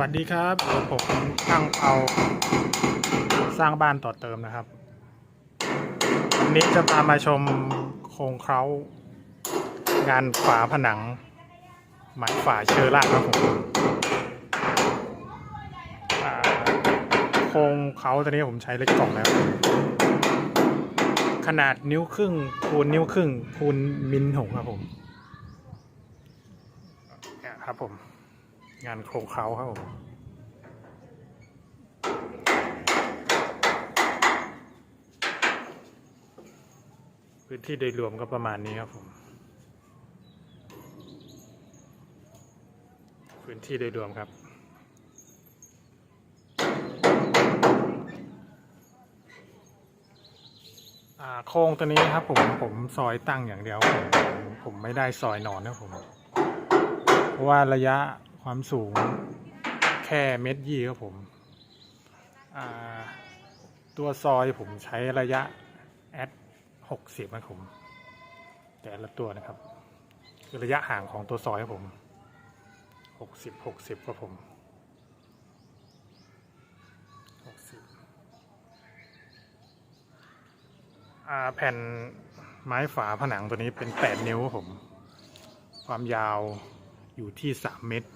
วัสดีครับผมช่างเอาสร้างบ้านต่อเติมนะครับวันนี้จะพามาชมโครงเคร้างานฝาผนัง ไม้ฝาเชอร่าครับผมโครงเขาตอนนี้ผมใช้เล็กกล่องแล้ว ขนาดนิ้วครึ่งคูณนิ้วครึ่งคูณมิลหงครับผมนี่ครับผม งานโครงเขาครับผมพื้นที่โดยรวมก็ประมาณนี้ครับผม พื้นที่โดยรวมครับอ่าโครงตัวนี้ครับผมผมซอยตั้งอย่างเดียว ผมผมไม่ได้ซอยนอนนะผมเพราะว่าระยะ ความสูงแค่เมตรยี่ครับผมตัวซอยผมใช้ระยะแอดหกสิบครับผมแต่ละตัวนะครับคือระยะห่างของตัวซอยครับผมหกสิบหกสิบครับผมหกสิบแผ่นไม้ฝาผนังตัวนี้เป็นแปดนิ้วครับผม ความยาวอยู่ที่สามเมตร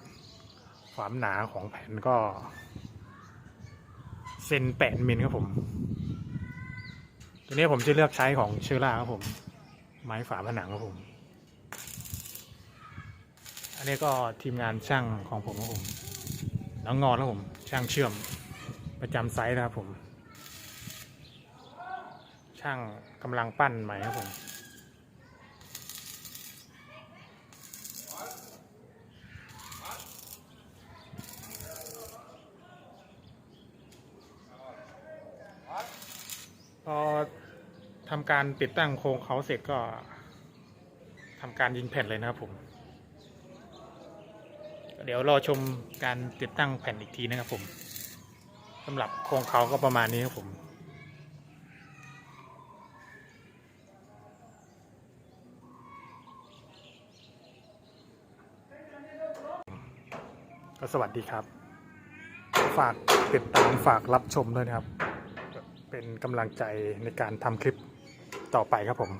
ความหนาของแผ่นก็เซนแปดมิลครับผม ตัวนี้ผมจะเลือกใช้ของเชอร่าครับผม ไม้ฝาผนังครับผม อันนี้ก็ทีมงานช่างของผมครับผมน้องงอนครับผม ช่างเชื่อมประจำไซต์นะครับผม ช่างกำลังปั้นใหม่ครับผม อทำการติดตั้งโครงเขาเสร็จก็ทำการยิงแผ่นเลยนะครับผม เดี๋ยวรอชมการติดตั้งแผ่นอีกทีนะครับผมสำหรับโครงเขาก็ประมาณนี้ครับผมก็สวัสดีครับ ฝากติดตามฝากรับชมด้วยนะครับ เป็นกำลังใจในการทำคลิปต่อไปครับผม